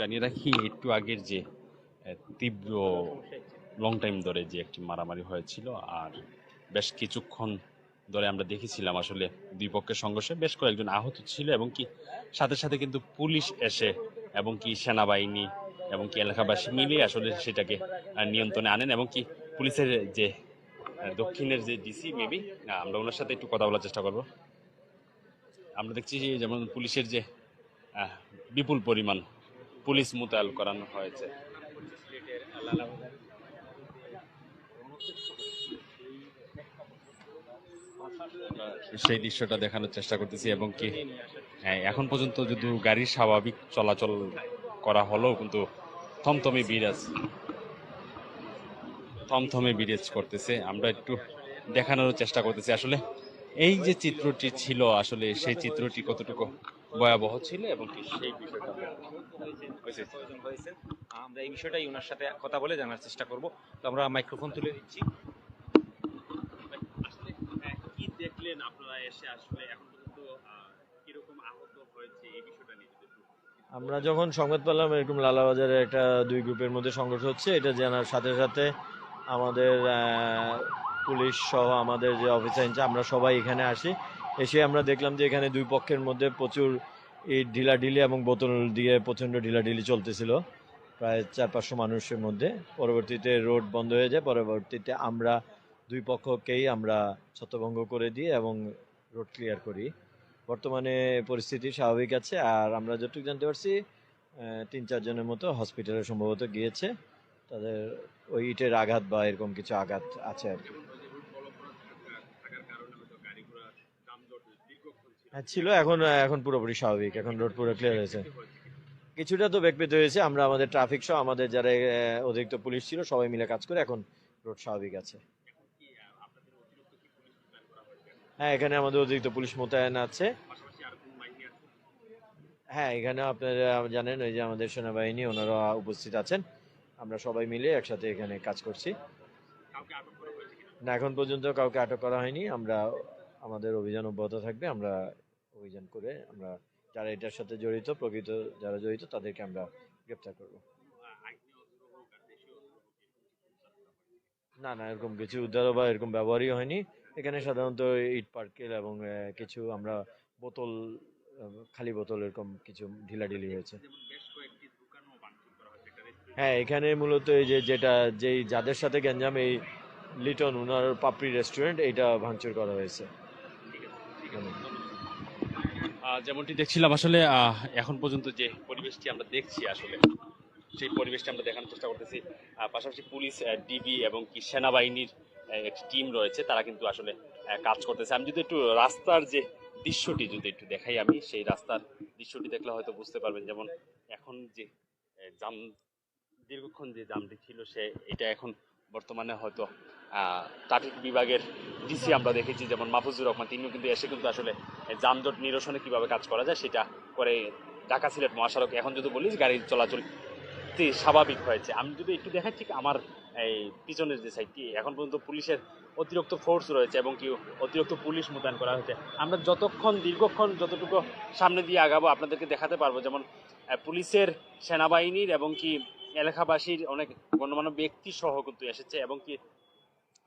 জানিয়ে রাখি, একটু আগের যে তীব্র লং টাইম ধরে যে একটি মারামারি হয়েছিল আর বেশ কিছুক্ষণ ধরে আমরা দেখেছিলাম আসলে দুই পক্ষের সংঘর্ষে বেশ কয়েকজন আহত ছিল এবং কি সাথে সাথে কিন্তু পুলিশ এসে এবং কি সেনাবাহিনী এবং কি এলাকাবাসী মিলে আসলে সেটাকে নিয়ন্ত্রণে আনেন এবং কি পুলিশের যে দক্ষিণের যে ডিসি মেবি আমরা ওনার সাথে একটু কথা বলার চেষ্টা করব। আমরা দেখছি যে যেমন পুলিশের যে বিপুল পরিমাণ পুলিশ মোতায়েন করানো হয়েছে। সেই দৃশ্যটা দেখানোর চেষ্টা করতেছি এবং কি হ্যাঁ, এখন পর্যন্ত যদি গাড়ির স্বাভাবিক চলাচল করা হলো কিন্তু থমথমে বিরাজ থমথমে বিরাজ করতেছে। আমরা একটু দেখানোর চেষ্টা করতেছি। আসলে এই যে চিত্রটি ছিল আসলে সেই চিত্রটি কতটুকু ভয়াবহ ছিল এবং কি সেই বিষয়টা হয়েছে। প্রয়োজন হয়েছে আমরা এই বিষয়টাই ওনার সাথে কথা বলে জানার চেষ্টা করব। তো আমরা মাইক্রোফোন তুলে দিচ্ছি। আসলে কি দেখলেন আপনারা এসে? আসলে এখন পর্যন্ত কীরকম আহত হয়েছে এই বিষয়টা নিয়ে আমরা যখন সংবাদ পেলাম এরকম লালাবাজারে একটা দুই গ্রুপের মধ্যে সংঘর্ষ হচ্ছে। এটা জানার সাথে সাথে আমাদের আহ, পুলিশ সহ আমাদের যে অফিসার ইনচার্জ আমরা সবাই এখানে আসি। এসে আমরা দেখলাম যে এখানে দুই পক্ষের মধ্যে প্রচুর এই ঢিলাঢিলি এবং বোতল দিয়ে প্রচণ্ড ঢিলাঢিলি চলতেছিল। প্রায় চার পাঁচশো মানুষের মধ্যে। পরবর্তীতে রোড বন্ধ হয়ে যায়। পরবর্তীতে আমরা দুই পক্ষকেই আমরা ছত্রভঙ্গ করে দিই এবং রোড ক্লিয়ার করি। বর্তমানে পরিস্থিতি স্বাভাবিক আছে। আর আমরা যতটুকু জানতে পারছি তিন চারজনের মতো হসপিটালে সম্ভবত গিয়েছে। তাদের ওই ইটের আঘাত বা এরকম কিছু আঘাত আছে আর কি। হ্যাঁ ছিল, এখন এখন পুরোপুরি স্বাভাবিক, এখন রোড পুরো ক্লিয়ার হয়েছে। কিছুটা তো ব্যাকপেতে হয়েছে, আমরা আমাদের ট্রাফিক সহ আমাদের যারা অতিরিক্ত পুলিশ ছিল, সবাই মিলে কাজ করে এখন রোড স্বাভাবিক আছে। হ্যাঁ এখানে আমাদের অতিরিক্ত পুলিশ মোতায়েন আছে। হ্যাঁ এখানে আপনারা জানেন, ওই যে আমাদের সেনাবাহিনী, ওনারা উপস্থিত আছেন। আমরা সবাই মিলে একসাথে এখানে কাজ করছি। না এখন পর্যন্ত কাউকে আটক করা হয়নি। আমরা আমাদের অভিযান অব্যাহত থাকবে। আমরা অভিযান করে আমরা যারা এটার সাথে জড়িত প্রকৃত যারা জড়িত তাদেরকে আমরা গ্রেপ্তার করব। না না এরকম কিছু উদ্ধার বা এরকম ব্যবহারই হয়নি। এখানে সাধারণত ইট পার্কেল এবং কিছু আমরা বোতল খালি বোতল এরকম কিছু ঢিলাঢিলি হয়েছে। হ্যাঁ এখানে মূলত এই যে যেটা, যেই যাদের সাথে গ্যাঞ্জাম, এই লিটন, উনার পাপড়ি রেস্টুরেন্ট এইটা ভাঙচুর করা হয়েছে। যেমনটি দেখছিলাম আসলে এখন পর্যন্ত যে পরিবেশটি আমরা দেখছি আসলে, সেই পরিবেশটি আমরা দেখানোর চেষ্টা করতেছি। পাশাপাশি পুলিশ ডিবি এবং কি সেনাবাহিনীর একটি টিম রয়েছে, তারা কিন্তু আসলে কাজ করতেছে। আমি যদি একটু রাস্তার যে দৃশ্যটি যদি একটু দেখাই আমি, সেই রাস্তার দৃশ্যটি দেখলে হয়তো বুঝতে পারবেন, যেমন এখন যে জাম দীর্ঘক্ষণ যে জামটি ছিল সে, এটা এখন বর্তমানে হয়তো ট্রাফিক বিভাগের ডিসি আমরা দেখেছি, যেমন মাহফুজুর রহমান, তিনিও কিন্তু এসে কিন্তু আসলে যানজট নিরসনে কীভাবে কাজ করা যায় সেটা করে ঢাকা সিলেট মহাসড়ক, এখন যদি বলি গাড়ির চলাচল স্বাভাবিক হয়েছে। আমি যদি একটু দেখাই, ঠিক আমার এই পিছনের যে সাইডটি এখন পর্যন্ত পুলিশের অতিরিক্ত ফোর্স রয়েছে এবং কি অতিরিক্ত পুলিশ মোতায়েন করা হয়েছে। আমরা যতক্ষণ, দীর্ঘক্ষণ যতটুকু সামনে দিয়ে আগাবো, আপনাদেরকে দেখাতে পারব, যেমন পুলিশের সেনাবাহিনীর এবং কি এলাকাবাসীর অনেক গণ্যমান্য ব্যক্তি সহ কিন্তু এসেছে এবং কি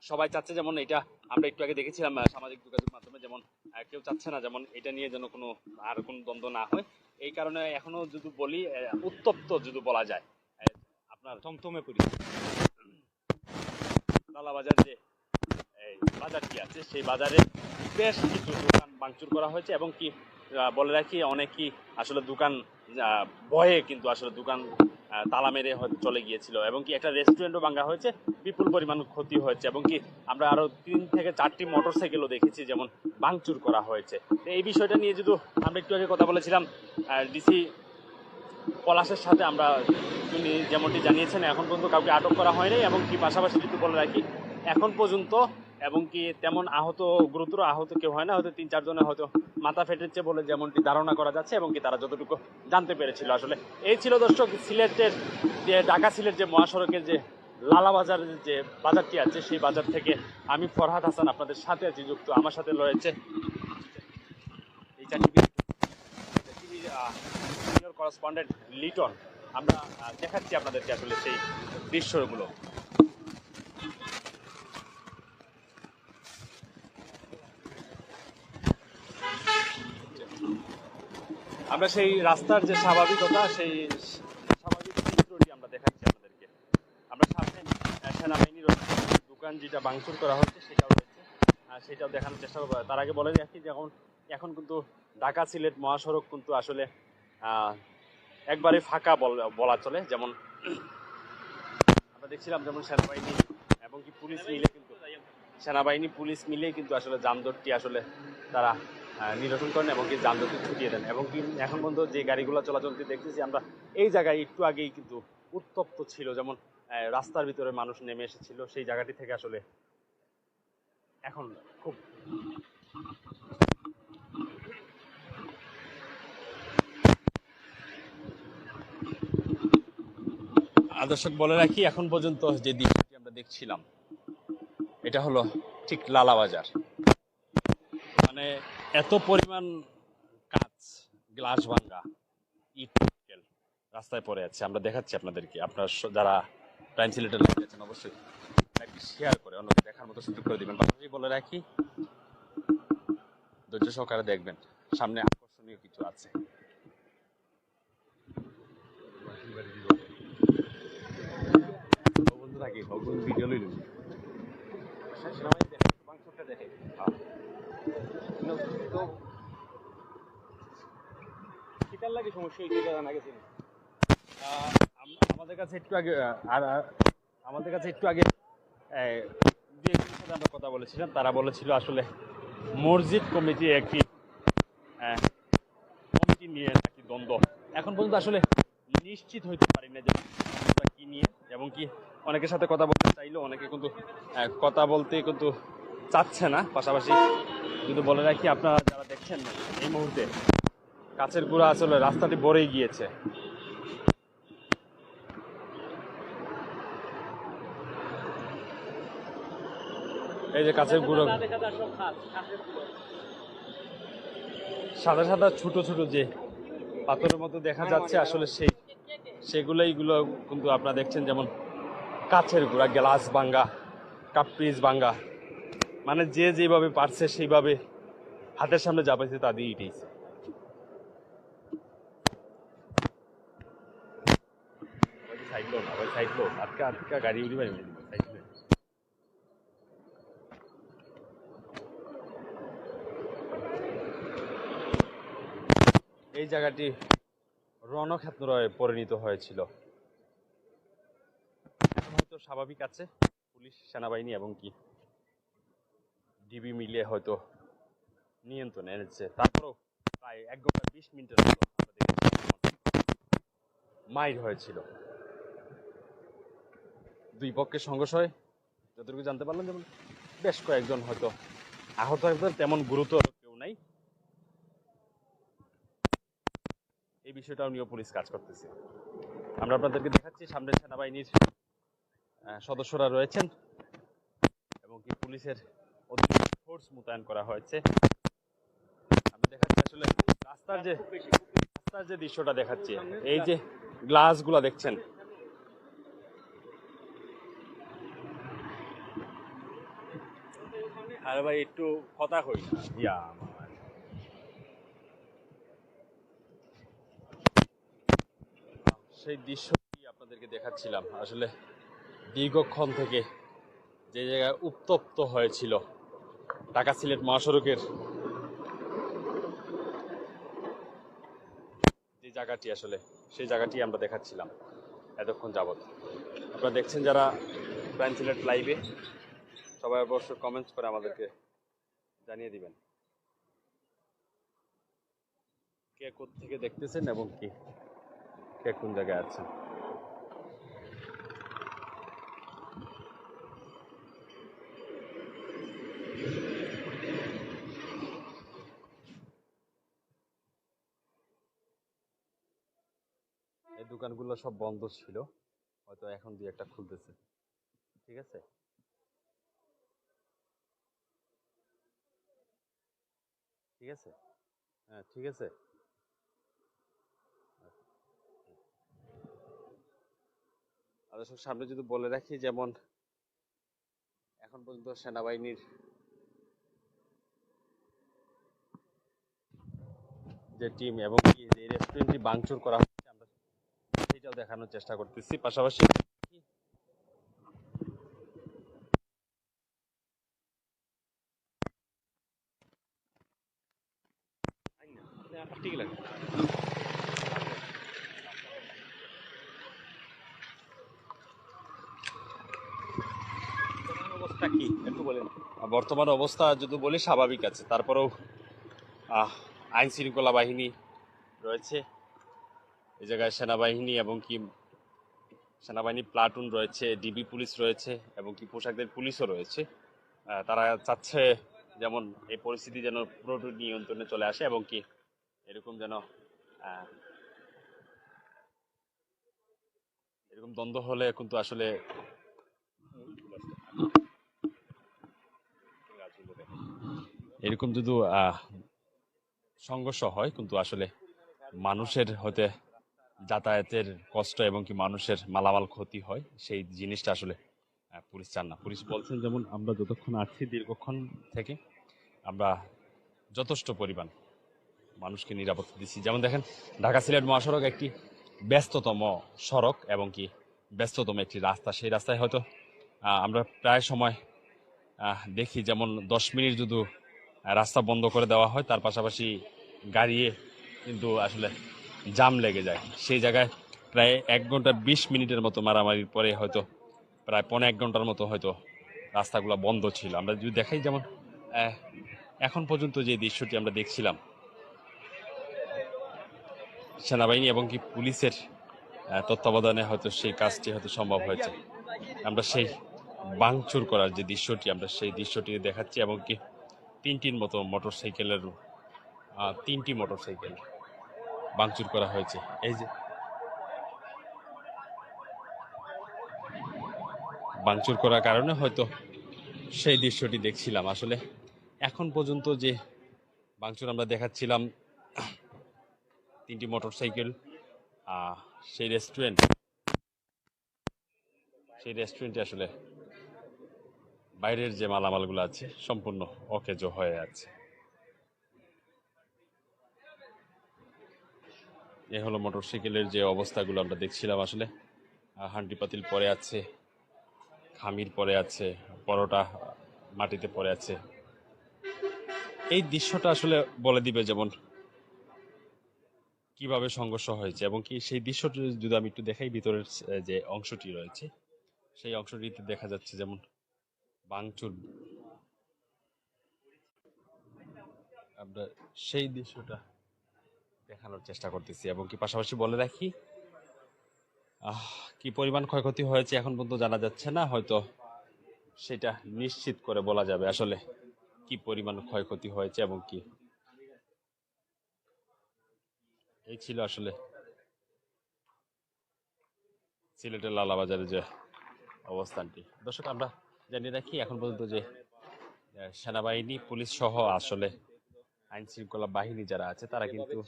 সবাই চাচ্ছে যেমন এটা আমরা একটু আগে দেখেছিলাম সামাজিক যোগাযোগ মাধ্যমে যেমন কেউ চাচ্ছে না যেমন এটা নিয়ে যেন কোনো আর কোনো দ্বন্দ্ব না হয়। এই কারণে এখনও যদি বলি উত্তপ্ত যদি বলা যায় আপনার থমথমে করি। লালাবাজার যে বাজারটি আছে সেই বাজারে বেশ কিছু দোকান ভাঙচুর করা হয়েছে এবং কি বলে রাখি, অনেকেই আসলে দোকান ভয়ে কিন্তু আসলে দোকান তালা মেরে চলে গিয়েছিল। এবং কি একটা রেস্টুরেন্টও ভাঙা হয়েছে, বিপুল পরিমাণ ক্ষতি হয়েছে। এবং কি আমরা আরও তিন থেকে চারটি মোটর সাইকেলও দেখেছি, যেমন ভাঙচুর করা হয়েছে। এই বিষয়টা নিয়ে যদি আমরা একটু আগে কথা বলেছিলাম ডিসি পলাশের সাথে আমরা তিনি যেমনটি জানিয়েছেন, এখন পর্যন্ত কাউকে আটক করা হয়নি। এবং কি পাশাপাশি যদি বলে রাখি, এখন পর্যন্ত এবং কি তেমন আহত, গুরুতর আহত কেউ হয় না, হয়তো তিন চারজনের হয়তো মাথা ফেটেছে বলে যেমনটি ধারণা করা যাচ্ছে এবং কি তারা যতটুকু জানতে পেরেছিল আসলে। এই ছিল দর্শক সিলেটের যে, ঢাকা সিলেট যে মহাসড়কের যে লালাবাজারের যে বাজারটি আছে, সেই বাজার থেকে আমি ফরহাদ হাসান আপনাদের সাথে আছি, যুক্ত আমার সাথে রয়েছে করেসপন্ডেন্ট লিটন। আমরা দেখাচ্ছি আপনাদেরকে আসলে সেই দৃশ্যগুলো। আমরা সেই রাস্তার যে স্বাভাবিকতা, সেই স্বাভাবিক চিত্রটি আমরা দেখাচ্ছি আপনাদেরকে। আমরা সামনে সেনাবাহিনীর দোকান যেটা ভাঙচুর করা হচ্ছে সেটাও রয়েছে। সেটাও দেখানোর চেষ্টা করব। তার আগে বলে রাখি যে এখন কিন্তু ঢাকা সিলেট মহাসড়ক কিন্তু আসলে একবারে ফাঁকা বল- চলে। যেমন, আমরা দেখছিলাম যেমন সেনাবাহিনী এবং কি পুলিশ মিলে কিন্তু, সেনাবাহিনী, পুলিশ মিলে কিন্তু আসলে যানজটটি আসলে তারা নিরসন করেন এবং কি যানজটটি ছুটিয়ে দেন। এবং কি এখন পর্যন্ত যে গাড়িগুলো চলাচলতে দেখতেছি আমরা, এই জায়গায় একটু আগেই কিন্তু উত্তপ্ত ছিল। যেমন রাস্তার ভিতরে মানুষ নেমে এসেছিল, সেই জায়গাটি থেকে আসলে এখন খুব আদর্শক বলে রাখি, এখন পর্যন্ত যে দৃশ্যটি আমরা দেখছিলাম, এটা হলো ঠিক লালা বাজার মানে এত পরিমাণ কাঁচ গ্লাস ভাঙ্গা ইট রাস্তায় পড়ে আছে। আমরা দেখাচ্ছি আপনাদেরকে। আপনার যারা প্রাইম সিলেটের লাইভ আছেন অবশ্যই শেয়ার করে অন্যকে দেখার মতো সুযোগ করে দিবেন। পাশাপাশি বলে রাখি ধৈর্য সহকারে দেখবেন। সামনে আকর্ষণীয় কিছু আছে। ভিডিও সেনাবাহিনী দেখে মাংসটা দেখে কিন্তু তো কিতার লাগে সমস্যা? হয়েছে জানা আমাদের কাছে একটু আগে আর আমাদের কাছে একটু আগে আমরা কথা বলেছিলাম, তারা বলেছিল আসলে মসজিদ কমিটি একটি কমিটি নিয়ে নাকি দ্বন্দ্ব। এখন পর্যন্ত আসলে নিশ্চিত হইতে পারি না যে কি নিয়ে, এবং কি অনেকের সাথে কথা বলতে চাইলেও অনেকে কিন্তু কথা বলতে কিন্তু চাচ্ছে না। পাশাপাশি কিন্তু বলে রাখি, আপনারা যারা দেখছেন এই মুহূর্তে কাছের গুঁড়া আসলে রাস্তাটি ভরেই গিয়েছে। এই যে কাছের গুঁড়ো। সাদা সাদা ছোট ছোট যে পাথরের মতো দেখা যাচ্ছে আসলে সেই সেগুলোই গুলো কিন্তু আপনারা দেখছেন, যেমন কাছের গুঁড়া, গ্লাস ভাঙ্গা কাপ পিস ভাঙ্গা। মানে যে যেভাবে পারছে সেইভাবে হাতের সামনে যা পাইছে তা দিয়ে ইটেছে সাইড লো না ওই এই জায়গাটি রণক্ষেত্রে পরিণত হয়েছিল। হয়তো স্বাভাবিক আছে, পুলিশ, সেনাবাহিনী এবং কি? ডিবি মিলে হয়তো নিয়ন্ত্রণে এনেছে। তারপরেও প্রায় এক ঘণ্টা বিশ মিনিটের মাইর হয়েছিল। দুই পক্ষের সংঘর্ষ হয়। যতটুকু জানতে পারলাম, যেমন বেশ কয়েকজন হয়তো আহত একজন তেমন গুরুতর কেউ নাই। এই বিষয়টাও নিয়ে পুলিশ কাজ করতেছে। আমরা আপনাদেরকে দেখাচ্ছি, সামনে সেনাবাহিনীর সদস্যরা রয়েছেন এবং কি পুলিশের ফোর্স মোতায়েন করা হয়েছে। আমি দেখাচ্ছি আসলে রাস্তার যে রাস্তার যে দৃশ্যটা দেখাচ্ছি, এই যে গ্লাসগুলো দেখছেন আরে ভাই একটু কথা কই না। ইয়া সেই দৃশ্যটি আপনাদেরকে দেখাচ্ছিলাম। আসলে দীর্ঘক্ষণ থেকে যে জায়গায় উত্তপ্ত হয়েছিল ঢাকা সিলেট মহাসড়কের যে জায়গাটি আসলে সেই জায়গাটি আমরা দেখাচ্ছিলাম এতক্ষণ যাবত আপনারা দেখছেন যারা প্রাইম সিলেট লাইভে সবাই অবশ্যই কমেন্টস করে আমাদেরকে জানিয়ে দিবেন। কে থেকে দেখতেছেন এবং কি? কে কোন জায়গায় আছেন? এই দোকানগুলো সব বন্ধ ছিল, হয়তো এখন দুই একটা খুলতেছে। ঠিক আছে? ঠিক আছে? হ্যাঁ ঠিক আছে। দর্শক, সামনে যদি বলে রাখি, যেমন এখন পর্যন্ত সেনাবাহিনীর যে টিম এবং কি যে রেস্টুরেন্টটি ভাঙচুর করা হচ্ছে, আমরা সেটাও দেখানোর চেষ্টা করতেছি। পাশাপাশি বর্তমান অবস্থা যদি বলি স্বাভাবিক আছে। তারপরেও আইন শৃঙ্খলা বাহিনী রয়েছে। এই জায়গায় সেনাবাহিনী এবং কি সেনাবাহিনী প্লাটুন রয়েছে, ডিবি পুলিশ রয়েছে এবং কি পোশাকদের পুলিশও রয়েছে। তারা চাচ্ছে যেমন এই পরিস্থিতি যেন পুরোপুরি নিয়ন্ত্রণে চলে আসে এবং কি এরকম যেন এরকম দ্বন্দ্ব হলে কিন্তু আসলে এরকম যদি সংঘর্ষ হয় কিন্তু আসলে মানুষের হতে যাতায়াতের কষ্ট এবং কি মানুষের মালামাল ক্ষতি হয়, সেই জিনিসটা আসলে পুলিশ চান না। পুলিশ বলছেন যেমন, আমরা যতক্ষণ আছি দীর্ঘক্ষণ থেকে, আমরা যথেষ্ট পরিমাণ মানুষকে নিরাপত্তা দিচ্ছি। যেমন দেখেন, ঢাকা সিলেট মহাসড়ক একটি ব্যস্ততম সড়ক এবং কি ব্যস্ততম একটি রাস্তা। সেই রাস্তায় হয়তো আমরা প্রায় সময় দেখি যেমন দশ মিনিট যদি রাস্তা বন্ধ করে দেওয়া হয়, তার পাশাপাশি গাড়িয়ে কিন্তু আসলে জাম লেগে যায়। সেই জায়গায় প্রায় এক ঘণ্টা বিশ মিনিটের মতো মারামারির পরে হয়তো, প্রায় পনেরো এক ঘণ্টার মতো হয়তো রাস্তাগুলো বন্ধ ছিল। আমরা যদি দেখাই যেমন এখন পর্যন্ত যে দৃশ্যটি আমরা দেখছিলাম সেনাবাহিনী এবং কি পুলিশের তত্ত্বাবধানে হয়তো সেই কাজটি হয়তো সম্ভব হয়েছে। আমরা সেই বাংচুর করার যে দৃশ্যটি, আমরা সেই দৃশ্যটি দেখাচ্ছি এবং কি তিনটির মতো মোটর সাইকেলের তিনটি মোটর সাইকেল ভাঙচুর করা হয়েছে। এই যে বাংচুর করার কারণে হয়তো সেই দৃশ্যটি দেখছিলাম। আসলে এখন পর্যন্ত যে বাংচুর আমরা দেখাচ্ছিলাম তিনটি মোটর সাইকেল সেই রেস্টুরেন্ট সেই রেস্টুরেন্টে আসলে বাইরের যে মালামালগুলো আছে সম্পূর্ণ অকেজ হয়ে আছে। এ হলো মোটরসাইকেলের যে অবস্থাগুলো আমরা দেখছিলাম আসলে। হান্ডি পাতিল পরে আছে, খামির পরে আছে, পরোটা মাটিতে পড়ে আছে। এই দৃশ্যটা আসলে বলে দিবে যেমন কীভাবে সংঘর্ষ হয়েছে এবং কি সেই দৃশ্যটি যদি আমি একটু দেখাই, ভিতরের যে অংশটি রয়েছে, সেই অংশটিতে দেখা যাচ্ছে যেমন বাংচুর আমরা সেই দৃশ্যটা দেখানোর চেষ্টা করতেছি এবং কি পাশাপাশি বলে রাখি কি পরিমাণ ক্ষয়ক্ষতি হয়েছে এখন পর্যন্ত জানা যাচ্ছে না, হয়তো সেটা নিশ্চিত করে বলা যাবে আসলে কি পরিমাণ ক্ষয়ক্ষতি হয়েছে এবং কি এই ছিল আসলে সিলেটের লালাবাজারের যে অবস্থানটি। দর্শক আমরা জানিয়ে রাখি এখন পর্যন্ত যে সেনাবাহিনী পুলিশ সহ আসলে আইন শৃঙ্খলা বাহিনী যারা আছে তারা কিন্তু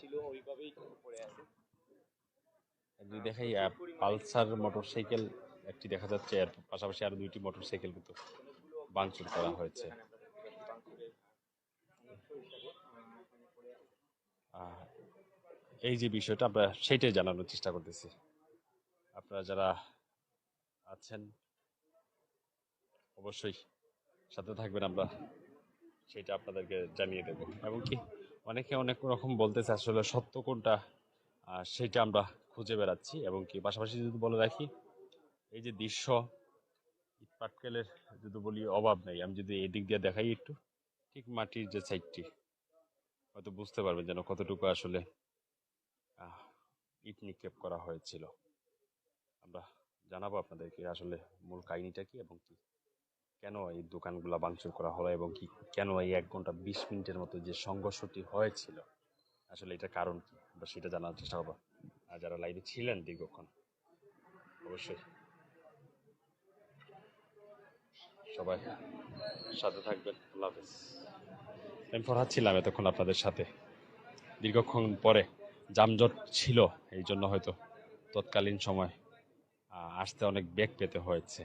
দেখাই পালসার মোটরসাইকেল একটি দেখা যাচ্ছে এর পাশাপাশি আরও দুইটি মোটরসাইকেল কিন্তু ভাঙচুর করা হয়েছে। এই যে বিষয়টা, আমরা সেইটাই জানানোর চেষ্টা করতেছি। আপনারা যারা আছেন, অবশ্যই সাথে থাকবেন আমরা। সেটা আপনাদেরকে জানিয়ে দেব। এবং কি, অনেকে অনেক রকম বলতেছে আসলে সত্য কোনটা সেটা আমরা খুঁজে বেড়াচ্ছি। এবং কি, পাশাপাশি যদি বলে রাখি, এই যে দৃশ্য, ইট পাটকেলের যদি বলি, অভাব নেই। আমি যদি এদিক দিয়ে দেখাই একটু, ঠিক মাটির যে সাইডটি হয়তো বুঝতে পারবেন যেন কতটুকু আসলে ইট নিক্ষেপ করা হয়েছিল। আমরা জানাব আপনাদেরকে আসলে মূল কাহিনীটা কি এবং কি। কেন এই দোকানগুলা ভাঙচুর করা হলো এবং কি, কেন এই এক ঘণ্টা বিশ মিনিটের মতো যে সংঘর্ষটি হয়েছিল, আসলে এটার কারণ কি? আমরা সেটা জানার চেষ্টা করব। আর যারা লাইভে ছিলেন দীর্ঘক্ষণ, অবশ্যই সবাই সাথে থাকবেন। আল্লাহ হাফেজ। আমি ফরহাদ ছিলাম এতক্ষণ আপনাদের সাথে। দীর্ঘক্ষণ পরে যানজট ছিল এই জন্য হয়তো তৎকালীন সময় আসতে অনেক বেগ পেতে হয়েছে।